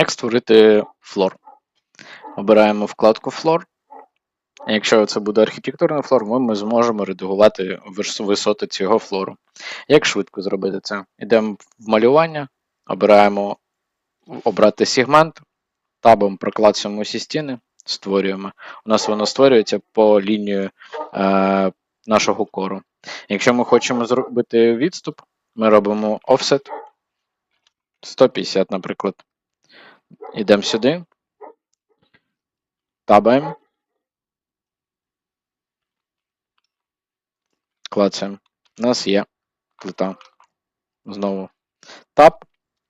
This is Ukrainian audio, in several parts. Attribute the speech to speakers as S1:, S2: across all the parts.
S1: Як створити флор? Обираємо вкладку Floor. Якщо це буде архітектурний флор, ми, ми зможемо редагувати вис- висоти цього флору. Як швидко зробити це? Йдемо в малювання, обираємо обрати сегмент, табом проклацуємо усі стіни, створюємо. У нас воно створюється по лінії е, нашого кору. Якщо ми хочемо зробити відступ, ми робимо offset 150, наприклад. Йдемо сюди, табаємо, клацаємо. У нас є плита. Знову таб,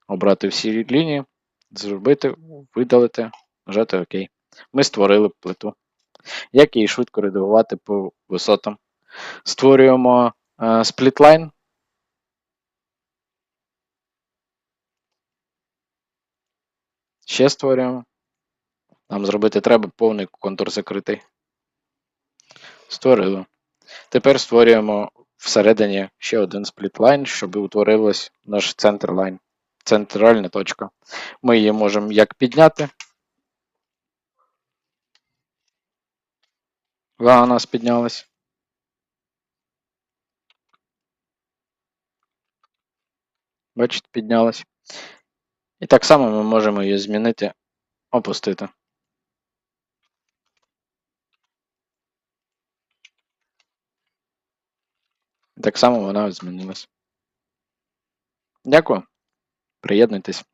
S1: обрати всі лінії, зробити, видалити, нажати ОК. Ми створили плиту. Як її швидко редагувати по висотам? Створюємо е, сплітлайн. Ще створюємо. Нам зробити треба повний контур закритий. Створили. Тепер створюємо всередині ще один сплітлайн, щоб утворилась наш центр лайн. Центральна точка. Ми її можемо як підняти. Вона у нас піднялась. Бачите, піднялась. І так само ми можемо її змінити, опустити. Так само вона змінилась. Дякую. Приєднуйтесь.